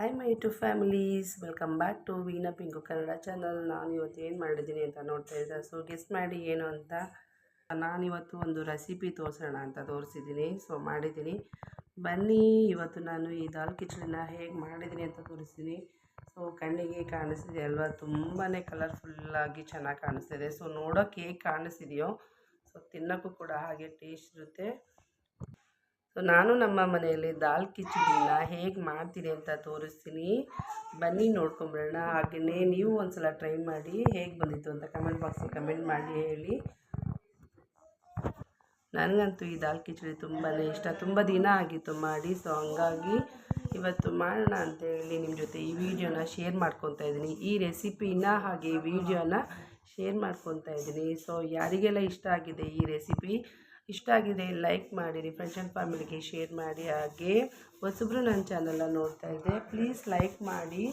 Hi my to families welcome back to Veena Pinku Kannada channel ನಾನು ಇವತ್ತು ಏನು ಮಾಡಿದ್ದೀನಿ ಅಂತ ನೋಡ್ತಾ ಇದ್ದೆ ಸೊ ಗೆಸ್ ಮಾಡಿ ಏನು ಅಂತ ನಾನಿವತ್ತು ಒಂದು ರೆಸಿಪಿ ತೋರಿಸೋಣ ಅಂತ ತೋರಿಸಿದ್ದೀನಿ. ಸೊ ಮಾಡಿದ್ದೀನಿ. ಬನ್ನಿ, ಇವತ್ತು ನಾನು ಈ ದಾಲ್ ಕಿಚಡಿನ ಹೇಗೆ ಮಾಡಿದ್ದೀನಿ ಅಂತ ತೋರಿಸ್ತೀನಿ. ಸೊ ಕಣ್ಣಿಗೆ ಕಾಣಿಸ್ತಿದೆ ಅಲ್ವಾ? ತುಂಬಾ ಕಲರ್ಫುಲ್ಲಾಗಿ ಚೆನ್ನಾಗಿ ಕಾಣಿಸ್ತಿದೆ. ಸೊ ನೋಡೋಕೆ ಹೇಗೆ ಕಾಣಿಸ್ತಿದೆಯೋ ಸೊ ತಿನ್ನೋಕ್ಕೂ ಕೂಡ ಹಾಗೆ ಟೇಸ್ಟ್ ಇರುತ್ತೆ. ಸೊ ನಾನು ನಮ್ಮ ಮನೆಯಲ್ಲಿ ದಾಲ್ ಕಿಚಡಿನ ಹೇಗೆ ಮಾಡ್ತೀನಿ ಅಂತ ತೋರಿಸ್ತೀನಿ. ಬನ್ನಿ ನೋಡ್ಕೊಂಬರೋಣ ಹಾಗೆಯೇ ನೀವು ಒಂದು ಸಲ ಟ್ರೈ ಮಾಡಿ ಹೇಗೆ ಬಂದಿತ್ತು ಅಂತ ಕಮೆಂಟ್ ಬಾಕ್ಸಲ್ಲಿ ಕಮೆಂಟ್ ಮಾಡಿ ಹೇಳಿ. ನನಗಂತೂ ಈ ದಾಲ್ ಕಿಚಡಿ ತುಂಬಾ ಇಷ್ಟ. ತುಂಬ ದಿನ ಆಗಿತ್ತು ಮಾಡಿ. ಸೊ ಹಂಗಾಗಿ ಇವತ್ತು ಮಾಡೋಣ ಅಂತೇಳಿ ನಿಮ್ಮ ಜೊತೆ ಈ ವಿಡಿಯೋನ ಶೇರ್ ಮಾಡ್ಕೊತಾ ಇದ್ದೀನಿ. ಈ ರೆಸಿಪಿನ ಹಾಗೆ ವಿಡಿಯೋನ ಶೇರ್ ಮಾಡ್ಕೊತಾ ಇದ್ದೀನಿ. ಸೊ ಯಾರಿಗೆಲ್ಲ ಇಷ್ಟ ಆಗಿದೆ ಈ ರೆಸಿಪಿ? ಇಷ್ಟ ಆಗಿದೆ ಲೈಕ್ ಮಾಡಿರಿ ಫ್ರೆಂಡ್ಸ್ ಆ್ಯಂಡ್ ಫ್ಯಾಮಿಲಿಗೆ ಶೇರ್ ಮಾಡಿ ಹಾಗೆ. ಹೊಸಬ್ರು ನನ್ನ ಚಾನಲನ್ನು ನೋಡ್ತಾ ಇದ್ದೆ ಪ್ಲೀಸ್ ಲೈಕ್ ಮಾಡಿ,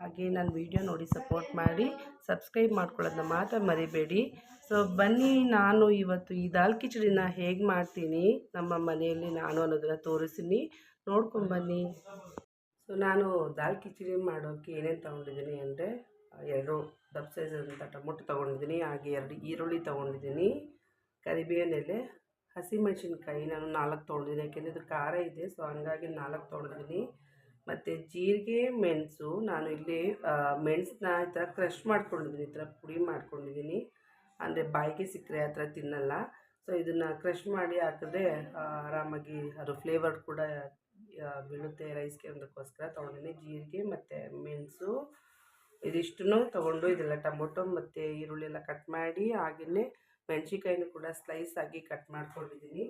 ಹಾಗೆ ನನ್ನ ವಿಡಿಯೋ ನೋಡಿ ಸಪೋರ್ಟ್ ಮಾಡಿ ಸಬ್ಸ್ಕ್ರೈಬ್ ಮಾಡ್ಕೊಳ್ಳೋದನ್ನ ಮಾತ್ರ ಮರಿಬೇಡಿ. ಸೊ ಬನ್ನಿ, ನಾನು ಇವತ್ತು ಈ ದಾಲ್ ಕಿಚಡಿನ ಹೇಗೆ ಮಾಡ್ತೀನಿ, ನಮ್ಮ ಮನೆಯಲ್ಲಿ ನಾನು ಅನ್ನೋದನ್ನು ತೋರಿಸ್ತೀನಿ. ನೋಡ್ಕೊಂಬನ್ನಿ ಸೊ ನಾನು ದಾಲ್ ಕಿಚಡಿ ಮಾಡೋಕ್ಕೆ ಏನೇನು ತೊಗೊಂಡಿದ್ದೀನಿ ಅಂದರೆ, ಎರಡು ಡಬ್ ಸೈಜ್ ಅಂತ ಟೊಮೊಟೊ ತೊಗೊಂಡಿದ್ದೀನಿ, ಹಾಗೆ ಎರಡು ಈರುಳ್ಳಿ ತೊಗೊಂಡಿದ್ದೀನಿ, ಕರಿಬೇವಿನ ಎಲೆ ಹಸಿಮೆಣಸಿನ್ಕಾಯಿ ನಾನು ನಾಲ್ಕು ತೊಗೊಂಡಿದ್ದೀನಿ ಯಾಕೆಂದರೆ ಇದು ಖಾರ ಇದೆ ಸೊ ಹಂಗಾಗಿ ನಾಲ್ಕು ತೊಳೆದಿದ್ದೀನಿ. ಮತ್ತು ಜೀರಿಗೆ, ಮೆಣಸು, ನಾನು ಇಲ್ಲಿ ಮೆಣಸನ್ನ ಈ ಥರ ಕ್ರಷ್ ಮಾಡ್ಕೊಂಡಿದ್ದೀನಿ, ಈ ಥರ ಪುಡಿ ಮಾಡ್ಕೊಂಡಿದ್ದೀನಿ. ಅಂದರೆ ಬಾಯಿಗೆ ಸಿಕ್ಕರೆ ಆ ಥರ ತಿನ್ನಲ್ಲ. ಸೊ ಇದನ್ನು ಕ್ರಷ್ ಮಾಡಿ ಹಾಕಿದ್ರೆ ಆರಾಮಾಗಿ ಅದು ಫ್ಲೇವರ್ ಕೂಡ ಬೀಳುತ್ತೆ ರೈಸ್ಗೆ ಅದಕ್ಕೋಸ್ಕರ ತೊಗೊಂಡಿದ್ದೀನಿ ಜೀರಿಗೆ ಮತ್ತು ಮೆಣಸು. ಇದಿಷ್ಟನ್ನು ತೊಗೊಂಡು ಇದೆಲ್ಲ ಟೊಮೊಟೊ ಮತ್ತು ಈರುಳ್ಳಿ ಎಲ್ಲ ಕಟ್ ಮಾಡಿ ಹಾಗೆಯೇ ಮೆಣಸಿನ್ಕಾಯಿನೂ ಕೂಡ ಸ್ಲೈಸ್ ಆಗಿ ಕಟ್ ಮಾಡ್ಕೊಂಡಿದ್ದೀನಿ.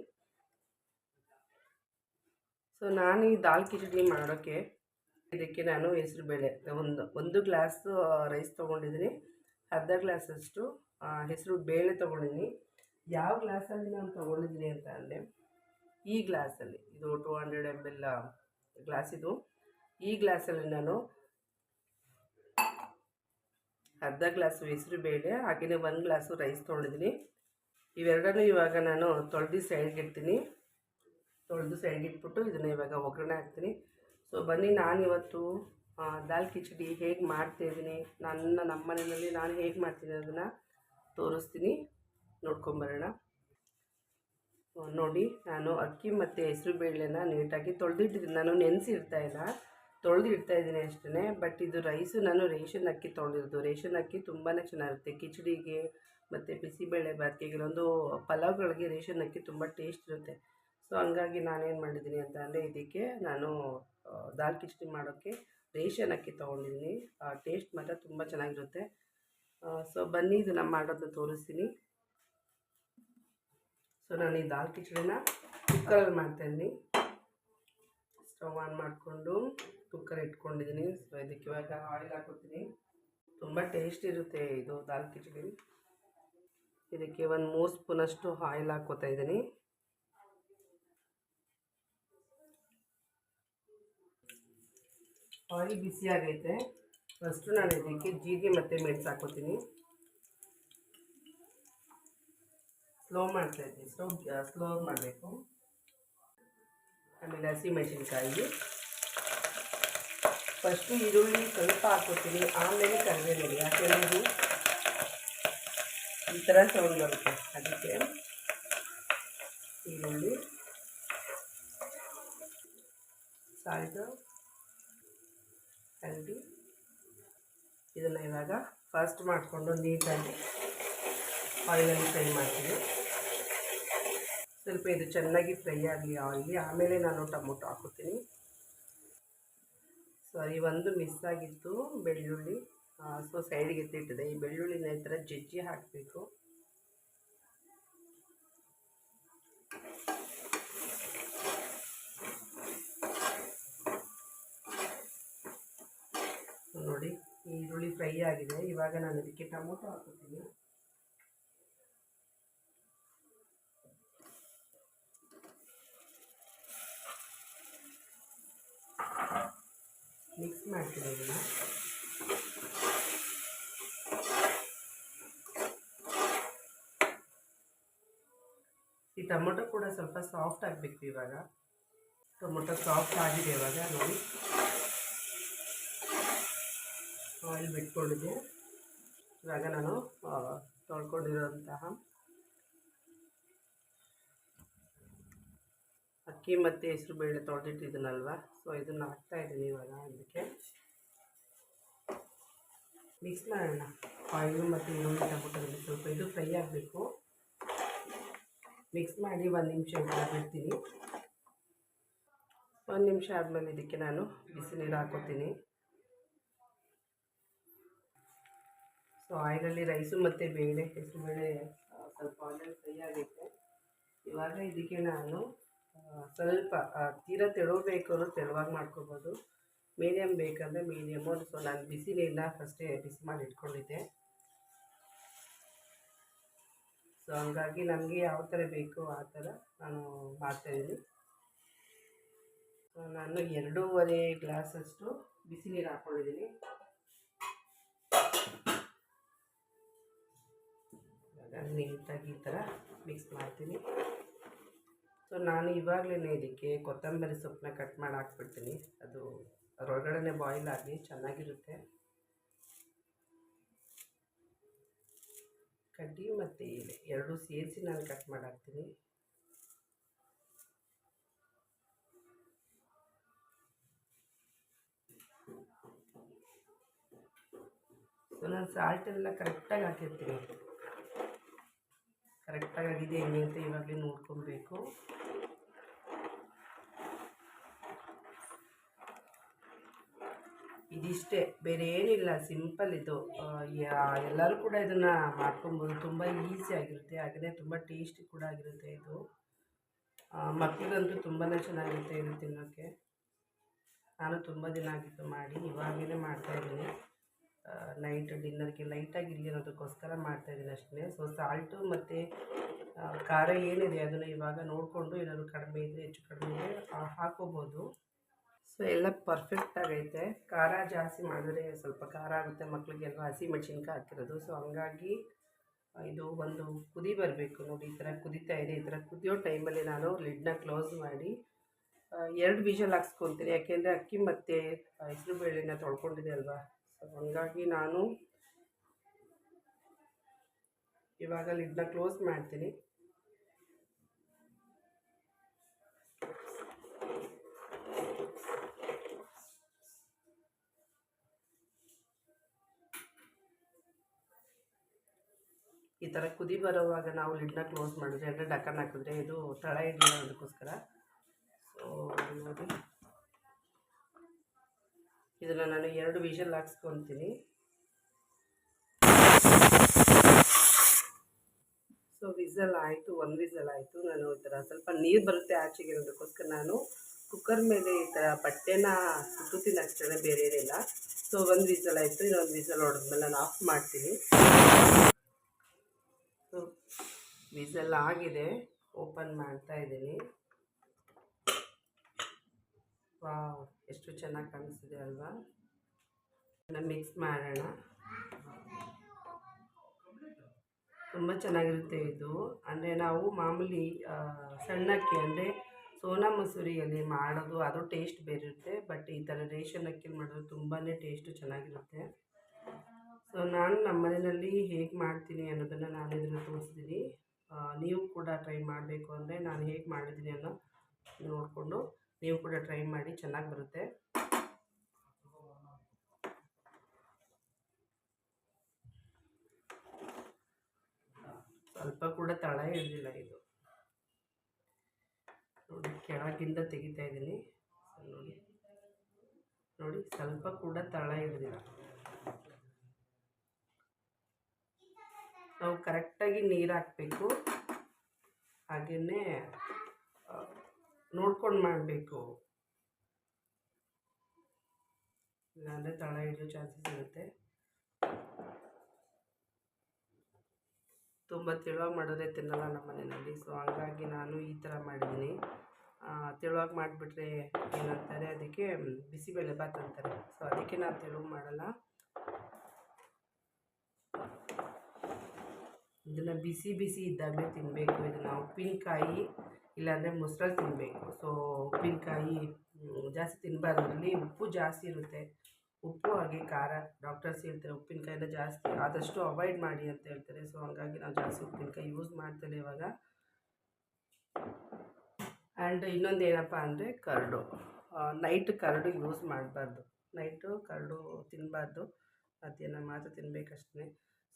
ಸೊ ನಾನು ಈ ದಾಲ್ ಕಿಚಡಿ ಮಾಡೋಕ್ಕೆ ಇದಕ್ಕೆ ನಾನು ಹೆಸರುಬೇಳೆ, ಒಂದು ಒಂದು ಗ್ಲಾಸ್ ರೈಸ್ ತೊಗೊಂಡಿದ್ದೀನಿ. ಅರ್ಧ ಗ್ಲಾಸಷ್ಟು ಹೆಸರು ಬೇಳೆ ತೊಗೊಂಡಿದ್ದೀನಿ. ಯಾವ ಗ್ಲಾಸಲ್ಲಿ ನಾನು ತೊಗೊಂಡಿದ್ದೀನಿ ಅಂತ ಅಂದರೆ, ಈ ಗ್ಲಾಸಲ್ಲಿ ಇದು two hundred M L glass ಇದು. ಈ ಗ್ಲಾಸಲ್ಲಿ ನಾನು ಅರ್ಧ ಗ್ಲಾಸು ಹೆಸರು ಬೇಳೆ ಹಾಗೆಯೇ ಒಂದು ಗ್ಲಾಸು ರೈಸ್ ತೊಗೊಂಡಿದ್ದೀನಿ. ಇವೆರಡನ್ನೂ ಇವಾಗ ನಾನು ತೊಳೆದು ಸೈಡ್ಗಿಡ್ತೀನಿ ತೊಳೆದು ಸೈಡ್ಗೆ ಇಟ್ಬಿಟ್ಟು ಇದನ್ನು ಇವಾಗ ಒಗ್ಗರಣೆ ಹಾಕ್ತೀನಿ. ಸೊ ಬನ್ನಿ ನಾನು ಇವತ್ತು ದಾಲ್ ಕಿಚಡಿ ಹೇಗೆ ಮಾಡ್ತಾಯಿದ್ದೀನಿ ನನ್ನ ನಮ್ಮ ಮನೆಯಲ್ಲಿ ನಾನು ಹೇಗೆ ಮಾಡ್ತೀನಿ ಅದನ್ನು ತೋರಿಸ್ತೀನಿ. ನೋಡ್ಕೊಂಬರೋಣ. ನೋಡಿ, ನಾನು ಅಕ್ಕಿ ಮತ್ತು ಹೆಸರು ಬೇಳೆನ ನೀಟಾಗಿ ತೊಳೆದಿಟ್ಟಿದ್ದೀನಿ. ನಾನು ನೆನೆಸಿ ಇಡ್ತಾಯಿಲ್ಲ ಇದ್ದೀನಿ ಇಡ್ತಾಯಿದ್ದೀನಿ ಅಷ್ಟೇ ಬಟ್ ಇದು ರೈಸು ನಾನು ರೇಷನ್ ಅಕ್ಕಿ ತೊಗೊಂಡಿರೋದು ರೇಷನ್ ಅಕ್ಕಿ ತುಂಬಾ ಚೆನ್ನಾಗಿರುತ್ತೆ. ಕಿಚಡಿಗೆ ಮತ್ತು ಬಿಸಿಬೇಳೆ ಬಾತಿಗೆ ಕೆಲವೊಂದು ಪಲಾವ್ಗಳಿಗೆ ರೇಷನ್ ಅಕ್ಕಿ ತುಂಬ ಟೇಸ್ಟ್ ಇರುತ್ತೆ. ಸೊ ಹಂಗಾಗಿ ನಾನೇನು ಮಾಡಿದ್ದೀನಿ ಅಂತ ಅಂದರೆ ಇದಕ್ಕೆ ನಾನು ದಾಲ್ ಕಿಚಡಿ ಮಾಡೋಕ್ಕೆ ರೇಷನ್ ಅಕ್ಕಿ ತೊಗೊಂಡಿದ್ದೀನಿ. ಟೇಸ್ಟ್ ಮಾತ್ರ ತುಂಬ ಚೆನ್ನಾಗಿರುತ್ತೆ. ಸೊ ಬನ್ನಿ ಇದು ನಾನು ಮಾಡೋದನ್ನ ತೋರಿಸ್ತೀನಿ. ಸೊ ನಾನು ಈ ದಾಲ್ ಕಿಚಡಿನ ಕುಕ್ಕರಲ್ಲಿ ಮಾಡ್ತಾಯಿದ್ದೀನಿ ಸ್ಟವ್ ಆನ್ ಮಾಡಿಕೊಂಡು. ಕುಕ್ಕರ್ ಇಟ್ಕೊಂಡಿದ್ದೀನಿ. ಸೊ ಇದಕ್ಕೆ ಇವಾಗ ಆಯಿಲ್ ಹಾಕೋತೀನಿ ತುಂಬ ಟೇಸ್ಟ್ ಇರುತ್ತೆ ಇದು ದಾಲ್ ಕಿಚಡಿ. ಇದಕ್ಕೆ ಒಂದು ಮೂರು ಸ್ಪೂನಷ್ಟು ಆಯಿಲ್ ಹಾಕೋತಾ ಇದ್ದೀನಿ. ಆಯಿಲ್ ಬಿಸಿ ಆಗೈತೆ. ಫಸ್ಟು ನಾನು ಇದಕ್ಕೆ ಜೀರಿಗೆ ಮತ್ತು ಮೆಣಸು ಹಾಕೋತೀನಿ ಸ್ಲೋ ಮಾಡ್ತಾ ಇದ್ದೀನಿ. ಸ್ಲೋ ಸ್ಲೋ ಮಾಡಬೇಕು. ಆಮೇಲೆ ಹಸಿಮೆಣಸಿನ್ಕಾಯಿ ಫಸ್ಟು ಈರುಳ್ಳಿ ಸ್ವಲ್ಪ ಹಾಕೋತೀನಿ ಆಮೇಲೆ ಕರಿಬೇವು ಯಾಕೆಂದರೆ ಇದು ಈ ಥರ ಸೌಂಡ್ ಬರುತ್ತೆ. ಅದಕ್ಕೆ ಈರುಳ್ಳಿ ಸಾಲ್ಟು ಹಲ್ದಿ ಇದನ್ನು ಇವಾಗ ಫಸ್ಟ್ ಮಾಡಿಕೊಂಡು ನೀಟಾಗಿ ಆಯಿಲಲ್ಲಿ ಫ್ರೈ ಮಾಡ್ತೀನಿ. ಸ್ವಲ್ಪ ಇದು ಚೆನ್ನಾಗಿ ಫ್ರೈ ಆಗಲಿ ಆಯಿಲಿ ಆಮೇಲೆ ನಾನು ಟೊಮೊಟೊ ಹಾಕೋತೀನಿ ಸಾರಿ ಒಂದು ಮಿಸ್ ಆಗಿತ್ತು ಬೆಳ್ಳುಳ್ಳಿ ಸೊ ಸೈಡಿಗೆ ಎತ್ತಿಟ್ಟಿದೆ. ಈ ಬೆಳ್ಳುಳ್ಳಿನ ಈ ಥರ ಜಜ್ಜಿ ಹಾಕಬೇಕು. ನೋಡಿ, ಈರುಳ್ಳಿ ಫ್ರೈ ಆಗಿದೆ. ಇವಾಗ ನಾನು ಅದಕ್ಕೆ ಟೊಮೊಟೊ ಹಾಕೋತೀನಿ ಮಿಕ್ಸ್ ಮಾಡ್ತೀನಿ ಇದನ್ನು ಈ ಟೊಮೊಟೊ ಕೂಡ ಸ್ವಲ್ಪ ಸಾಫ್ಟ್ ಆಗಬೇಕು ಇವಾಗ. ಟೊಮೊಟೊ ಸಾಫ್ಟ್ ಆಗಿದೆ ಇವಾಗ, ನೋಡಿ. ಆಯಿಲ್ ಬಿಟ್ಕೊಂಡಿದ್ದೆ. ಇವಾಗ ನಾನು ತೊಳ್ಕೊಂಡಿರೋಂತಹ ಅಕ್ಕಿ ಮತ್ತು ಹೆಸರು ಬೇಳೆ ತೊಳೆದಿಟ್ಟಿದ್ದೀನಲ್ವ? ಸೊ ಇದನ್ನು ಹಾಕ್ತಾ ಇದ್ದೀನಿ ಇವಾಗ ಅದಕ್ಕೆ ಮಿಕ್ಸ್ ಮಾಡೋಣ. ಆಯಿಲು ಮತ್ತು ಈರುಳ್ಳಿ ಟೊಮೊಟೊ ಸ್ವಲ್ಪ ಇದು ಫ್ರೈ ಆಗಬೇಕು. ಮಿಕ್ಸ್ ಮಾಡಿ ಒಂದು ನಿಮಿಷ ಬಿಡ್ತೀನಿ. ಒಂದು ನಿಮಿಷ ಆದಮೇಲೆ ಇದಕ್ಕೆ ನಾನು ಬಿಸಿ ನೀರು ಹಾಕೋತೀನಿ. ಸೊ ಆಯಿಲಲ್ಲಿ ರೈಸು ಮತ್ತು ಬೇಳೆ ಹೆಸರು ಬೇಳೆ ಸ್ವಲ್ಪ ಆಯಿಲ್ ಫ್ರೈ ಆಗುತ್ತೆ. ಇವಾಗ ಇದಕ್ಕೆ ನಾನು ಸ್ವಲ್ಪ ತೀರ ತೀರಾ ತೆಳು ಬೇಕು ಅನ್ನೋ ತೆಳುವಾಗಿ ಮಾಡ್ಕೊಬೋದು. ಮೀಡಿಯಮ್ ಬೇಕಂದರೆ ಮೀಡಿಯಮು ಸೊ ನಾನು ಬಿಸಿ ನೀರನ್ನ ಫಸ್ಟೇ ಬಿಸಿ ಮಾಡಿ ಇಟ್ಕೊಂಡಿದ್ದೆ. ಸೊ ಹಂಗಾಗಿ ನನಗೆ ಯಾವ ಥರ ಬೇಕು ಆ ಥರ ನಾನು ಮಾಡ್ತಾಯಿದ್ದೀನಿ ಸೊ ನಾನು ಎರಡೂವರೆ ಗ್ಲಾಸಷ್ಟು ಬಿಸಿ ನೀರು ಹಾಕ್ಕೊಂಡಿದ್ದೀನಿ. ನೀಟಾಗಿ ಈ ಥರ ಮಿಕ್ಸ್ ಮಾಡ್ತೀನಿ. ಸೊ ನಾನು ಇವಾಗಲೇ ಇದಕ್ಕೆ ಕೊತ್ತಂಬರಿ ಸೊಪ್ಪನ್ನ ಕಟ್ ಮಾಡಿ ಹಾಕ್ಬಿಡ್ತೀನಿ. ಅದು ಅದರೊಳಗಡೆ ಬಾಯ್ಲ್ ಆಗಿ ಚೆನ್ನಾಗಿರುತ್ತೆ. ಕಡ್ಡಿ ಮತ್ತು ಎಲೆ ಎರಡೂ ಸೇರಿಸಿ ನಾನು ಕಟ್ ಮಾಡಾಕ್ತೀನಿ. ಸೊ ನಾನು ಸಾಲ್ಟೆಲ್ಲ ಕರೆಕ್ಟಾಗಿ ಹಾಕಿರ್ತೀನಿ. ಕರೆಕ್ಟಾಗಿ ಆಗಿದೆ ಹೆಂಗೆ ಅಂತ ಇವಾಗಲೇ ನೋಡ್ಕೊಬೇಕು. ಇದಿಷ್ಟೇ ಬೇರೆ ಏನಿಲ್ಲ ಸಿಂಪಲ್ ಇದು ಎಲ್ಲರೂ ಕೂಡ ಇದನ್ನು ಮಾಡ್ಕೊಬೋದು. ತುಂಬ ಈಸಿ ಆಗಿರುತ್ತೆ. ಹಾಗೆಯೇ ತುಂಬ ಟೇಸ್ಟಿ ಕೂಡ ಆಗಿರುತ್ತೆ ಇದು. ಮಕ್ಕಳಿಗಂತೂ ತುಂಬಾ ಚೆನ್ನಾಗಿರುತ್ತೆ ಇದು ತಿನ್ನೋಕ್ಕೆ. ನಾನು ತುಂಬ ದಿನ ಆಗಿತ್ತು ಮಾಡಿ ಇವಾಗಲೇ ಮಾಡ್ತಾಯಿದ್ದೀನಿ ನೈಟ್ ಡಿನ್ನರ್ಗೆ ಲೈಟಾಗಿ ಇರಲಿ ಅನ್ನೋದಕ್ಕೋಸ್ಕರ ಮಾಡ್ತಾಯಿದ್ದೀನಿ ಅಷ್ಟೇ. ಸೊ ಸಾಲ್ಟು ಮತ್ತು ಖಾರ ಏನಿದೆ ಅದನ್ನು ಇವಾಗ ನೋಡಿಕೊಂಡು ಏನಾದರೂ ಕಡಿಮೆ ಇದ್ದರೆ ಹೆಚ್ಚು ಕಡಿಮೆ ಇದ್ದರೆ ಹಾಕೋಬೋದು. ಸೊ ಎಲ್ಲ ಪರ್ಫೆಕ್ಟ್ ಆಗೈತೆ. ಖಾರ ಜಾಸ್ತಿ ಮಾಡಿದ್ರೆ ಸ್ವಲ್ಪ ಖಾರ ಆಗುತ್ತೆ. ಮಕ್ಕಳಿಗೆಲ್ಲ ಹಸಿ ಮೆಣಸಿನ್ಕಾಯಿ ಹಾಕಿರೋದು. ಸೊ ಹಂಗಾಗಿ ಇದು ಒಂದು ಕುದಿ ಬರಬೇಕು ನೋಡಿ, ಈ ಥರ ಕುದೀತಾ ಇದೆ. ಈ ಥರ ಕುದಿಯೋ ಟೈಮಲ್ಲಿ ನಾನು ಲಿಡ್ನ ಕ್ಲೋಸ್ ಮಾಡಿ ಎರಡು ವಿಷಲ್ ಹಾಕ್ಸ್ಕೊತೀನಿ. ಯಾಕೆಂದರೆ ಅಕ್ಕಿ ಮತ್ತು ಹೆಸರು ಬೇಳೆನ ತೊಳ್ಕೊಂಡಿದೆ ಅಲ್ವಾ? ಸೊ ಹಂಗಾಗಿ ನಾನು ಇವಾಗ ಲಿಡ್ನ ಕ್ಲೋಸ್ ಮಾಡ್ತೀನಿ. ಈ ಥರ ಕುದಿ ಬರೋವಾಗ ನಾವು ಲಿಡ್ನ ಕ್ಲೋಸ್ ಮಾಡಿದ್ರೆ, ಅಂದರೆ ಡಕ್ಕನ್ ಹಾಕಿದ್ರೆ ಇದು ತಳ ಹಿಡಿಯೋ ಅದಕ್ಕೋಸ್ಕರ ಸೊ ನೋಡಿ. ಇದನ್ನು ನಾನು ಎರಡು ವಿಷಲ್ ಹಾಕ್ಸ್ಕೊತೀನಿ. ಸೊ ವಿಸಲ್ ಆಯಿತು, ಒಂದು ವಿಸಲ್ ಆಯಿತು. ನಾನು ಈ ಥರ ಸ್ವಲ್ಪ ನೀರು ಬರುತ್ತೆ ಆಚೆಗೆ ಇರೋದಕ್ಕೋಸ್ಕರ ನಾನು ಕುಕ್ಕರ್ ಮೇಲೆ ಈ ಥರ ಬಟ್ಟೆನ ಸುತ್ತೀನಿ ಅಷ್ಟೇ ಬೇರೆ ಏನಿಲ್ಲ. ಸೊ ಒಂದು ವಿಸಲ್ ಆಯಿತು, ಇನ್ನೊಂದು ವಿಸಲ್ ಹೊಡೆದ್ಮೇಲೆ ನಾನು ಆಫ್ ಮಾಡ್ತೀನಿ. ವಿಸಲ್ ಆಗಿದೆ. ಓಪನ್ ಮಾಡ್ತಾ ಇದ್ದೀನಿ. ವಾವ್, ಎಷ್ಟು ಚೆನ್ನಾಗಿ ಕಾಣಿಸ್ತಿದೆ ಅಲ್ವಾ? ಮಿಕ್ಸ್ ಮಾಡೋಣ. ತುಂಬ ಚೆನ್ನಾಗಿರುತ್ತೆ ಇದು. ಅಂದರೆ ನಾವು ಮಾಮೂಲಿ ಸಣ್ಣಕ್ಕಿ, ಅಂದರೆ ಸೋನಾ ಮಸೂರಿಯಲ್ಲಿ ಮಾಡೋದು, ಅದು ಟೇಸ್ಟ್ ಬೇರೆ ಇರುತ್ತೆ ಬಟ್ ಈ ಥರ ರೇಷನ್ ಅಕ್ಕಿ ಮಾಡೋದು ತುಂಬಾ ಟೇಸ್ಟು ಚೆನ್ನಾಗಿರುತ್ತೆ. ಸೊ, ನಾನು ನಮ್ಮ ಮನೆಯಲ್ಲಿ ಹೇಗೆ ಮಾಡ್ತೀನಿ ಅನ್ನೋದನ್ನು ನಾನು ಇದನ್ನು ತೋರಿಸ್ತೀನಿ ನೀವು ಕೂಡ ಟ್ರೈ ಮಾಡಬೇಕು ಅಂದರೆ ನಾನು ಹೇಗೆ ಮಾಡಿದ್ದೀನಿ ಅನ್ನೋ ನೋಡಿಕೊಂಡು ನೀವು ಕೂಡ ಟ್ರೈ ಮಾಡಿ, ಚೆನ್ನಾಗಿ ಬರುತ್ತೆ. ಸ್ವಲ್ಪ ಕೂಡ ತಳ ಇರಲಿಲ್ಲ ಇದು. ನೋಡಿ, ಕೆಳಗಿಂದ ತೆಗಿತಾ ಇದ್ದೀನಿ ನೋಡಿ. ನೋಡಿ, ಸ್ವಲ್ಪ ಕೂಡ ತಳ ಹಿಡಿದಿಲ್ಲ ನಾವು ಕರೆಕ್ಟಾಗಿ ನೀರು ಹಾಕಬೇಕು. ಹಾಗೆಯೇ ನೋಡ್ಕೊಂಡು ಮಾಡಬೇಕು. ಇಲ್ಲಾಂದರೆ ತಳ ಹಿಡಿಯೋ ಚಾನ್ಸಸ್ ಇರುತ್ತೆ. ತುಂಬ ತೆಳುವಾಗಿ ಮಾಡಿದ್ರೆ ತಿನ್ನಲ್ಲ ನಮ್ಮ ಮನೆಯಲ್ಲಿ. ಸೊ ಹಂಗಾಗಿ ನಾನು ಈ ಥರ ಮಾಡಿದ್ದೀನಿ. ತೆಳುವಾಗಿ ಮಾಡಿಬಿಟ್ರೆ ಏನಂತಾರೆ, ಅದಕ್ಕೆ ಬಿಸಿಬೇಳೆ ಬಾತ್ ಅಂತಾರೆ. ಸೊ ಅದಕ್ಕೆ ನಾನು ತೆಳು ಮಾಡಲ್ಲ. ಇದನ್ನು ಬಿಸಿ ಬಿಸಿ ಇದ್ದಾಗಲೇ ತಿನ್ನಬೇಕು ಇದನ್ನು ಉಪ್ಪಿನಕಾಯಿ ಇಲ್ಲಾಂದರೆ ಮೊಸರಲ್ಲಿ ತಿನ್ನಬೇಕು ಸೊ ಉಪ್ಪಿನಕಾಯಿ ಜಾಸ್ತಿ ತಿನ್ನಬಾರ್ದು ಇಲ್ಲಿ ಉಪ್ಪು ಜಾಸ್ತಿ ಇರುತ್ತೆ. ಉಪ್ಪು ಹಾಗೆ ಖಾರ. ಡಾಕ್ಟರ್ಸ್ ಹೇಳ್ತಾರೆ ಉಪ್ಪಿನಕಾಯಿನ ಜಾಸ್ತಿ, ಆದಷ್ಟು ಅವಾಯ್ಡ್ ಮಾಡಿ ಅಂತ ಹೇಳ್ತಾರೆ. ಸೊ ಹಂಗಾಗಿ ನಾವು ಜಾಸ್ತಿ ಉಪ್ಪಿನಕಾಯಿ ಯೂಸ್ ಮಾಡ್ತೇನೆ ಇವಾಗ. ಆ್ಯಂಡ್ ಇನ್ನೊಂದು ಏನಪ್ಪ ಅಂದರೆ ಕರಡು. ನೈಟ್ ಕರಡು ಯೂಸ್ ಮಾಡಬಾರ್ದು. ನೈಟು ಕರಡು ತಿನ್ನಬಾರ್ದು ಮಧ್ಯಾಹ್ನ ಮಾತ್ರ ತಿನ್ನಬೇಕಷ್ಟೇ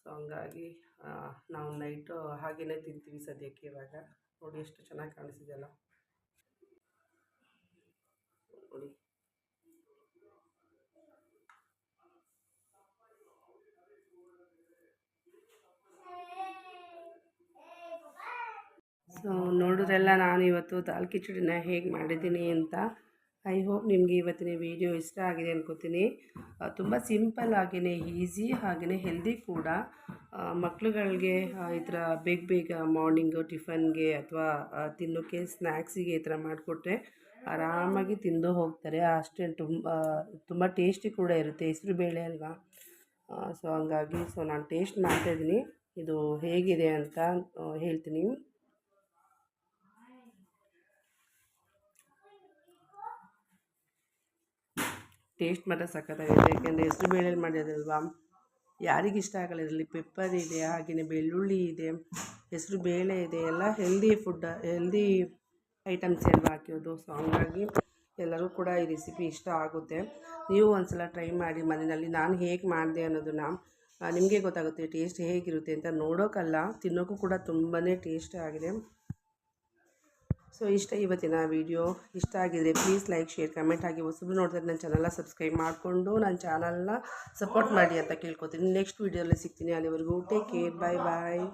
ಸೊ ಹಂಗಾಗಿ ನಾವು ನೈಟು ಹಾಗೆಯೇ ತಿಂತೀವಿ ಸದ್ಯಕ್ಕೆ ಇವಾಗ. ನೋಡಿ ಎಷ್ಟು ಚೆನ್ನಾಗಿ ಕಾಣಿಸಿದೆಯಲ್ಲ. ನೋಡಿ. ಸೊ ನೋಡಿದ್ರೆಲ್ಲ ನಾನು ಇವತ್ತು ದಾಲ್ ಕಿಚಡಿನ ಹೇಗೆ ಮಾಡಿದ್ದೀನಿ ಅಂತ. ಐ ಹೋಪ್ ನಿಮಗೆ ಇವತ್ತಿನ ವಿಡಿಯೋ ಇಷ್ಟ ಆಗಿದೆ ಅನ್ಕೋತೀನಿ. ತುಂಬ ಸಿಂಪಲ್ ಆಗಿಯೇ ಈಸಿ ಹಾಗೆಯೇ ಹೆಲ್ದಿ ಕೂಡ. ಮಕ್ಳುಗಳಿಗೆ ಈ ಥರ ಬೇಗ ಬೇಗ ಮಾರ್ನಿಂಗು, ಟಿಫನ್ಗೆ ಅಥವಾ ತಿನ್ನೋಕ್ಕೆ ಸ್ನ್ಯಾಕ್ಸಿಗೆ ಈ ಥರ ಮಾಡಿಕೊಟ್ರೆ ಆರಾಮಾಗಿ ತಿಂದು ಹೋಗ್ತಾರೆ. ಅಷ್ಟೇ ತುಂಬ ತುಂಬ ಟೇಸ್ಟಿ ಕೂಡ ಇರುತ್ತೆ. ಹೆಸ್ರು ಬೇಳೆ ಅಲ್ವಾ? ಸೊ ಹಂಗಾಗಿ, ಸೊ ನಾನು ಟೇಸ್ಟ್ ಮಾಡ್ತಾಯಿದ್ದೀನಿ ಇದು ಹೇಗಿದೆ ಅಂತ ಹೇಳ್ತೀನಿ. ಟೇಸ್ಟ್ ಮಾತ್ರ ಸಖತ್ತಾಗಿದೆ. ಯಾಕೆಂದರೆ ಹೆಸರು ಬೇಳೆಯಲ್ಲಿ ಮಾಡಿರೋದಲ್ವಾ ಯಾರಿಗೆ ಇಷ್ಟ ಆಗಲ್ಲ ಇದರಲ್ಲಿ ಪೆಪ್ಪರ್ ಇದೆ ಹಾಗೆಯೇ ಬೆಳ್ಳುಳ್ಳಿ ಇದೆ, ಹೆಸರು ಬೇಳೆ ಇದೆ, ಎಲ್ಲ ಹೆಲ್ದಿ ಫುಡ್ ಹೆಲ್ದಿ ಐಟಮ್ಸ್ ಎಲ್ಲ ಹಾಕಿರೋದು. ಸೊ ಹಂಗಾಗಿ ಎಲ್ಲರೂ ಕೂಡ ಈ ರೆಸಿಪಿ ಇಷ್ಟ ಆಗುತ್ತೆ. ನೀವು ಒಂದ್ಸಲ ಟ್ರೈ ಮಾಡಿ ಮನೆಯಲ್ಲಿ ನಾನು ಹೇಗೆ ಮಾಡಿದೆ ಅನ್ನೋದನ್ನು ನಿಮಗೆ ಗೊತ್ತಾಗುತ್ತೆ ಟೇಸ್ಟ್ ಹೇಗಿರುತ್ತೆ ಅಂತ ನೋಡೋಕ್ಕಲ್ಲ ತಿನ್ನೋಕ್ಕೂ ಕೂಡ ತುಂಬಾ ಟೇಸ್ಟ್ ಆಗಿದೆ. ಸೊ ಇಷ್ಟ ಇವತ್ತಿನ ವಿಡಿಯೋ. ಇಷ್ಟ ಆಗಿದ್ರೆ ಪ್ಲೀಸ್ ಲೈಕ್ ಶೇರ್ ಕಮೆಂಟ್ ಆಗಿ ಹೊಸಬ್ರು ನೋಡಿದ್ರೆ ನನ್ನ ಚಾನಲ್ನ ಸಬ್ಸ್ಕ್ರೈಬ್ ಮಾಡಿಕೊಂಡು ನನ್ನ ಚಾನಲ್ನ ಸಪೋರ್ಟ್ ಮಾಡಿ ಅಂತ ಕೇಳ್ಕೊತೀನಿ. ನೆಕ್ಸ್ಟ್ ವೀಡಿಯೋಲ್ಲಿ ಸಿಗ್ತೀನಿ. ಅಲ್ಲಿವರೆಗೂ ಟೇಕ್ ಕೇರ್ ಬಾಯ್ ಬಾಯ್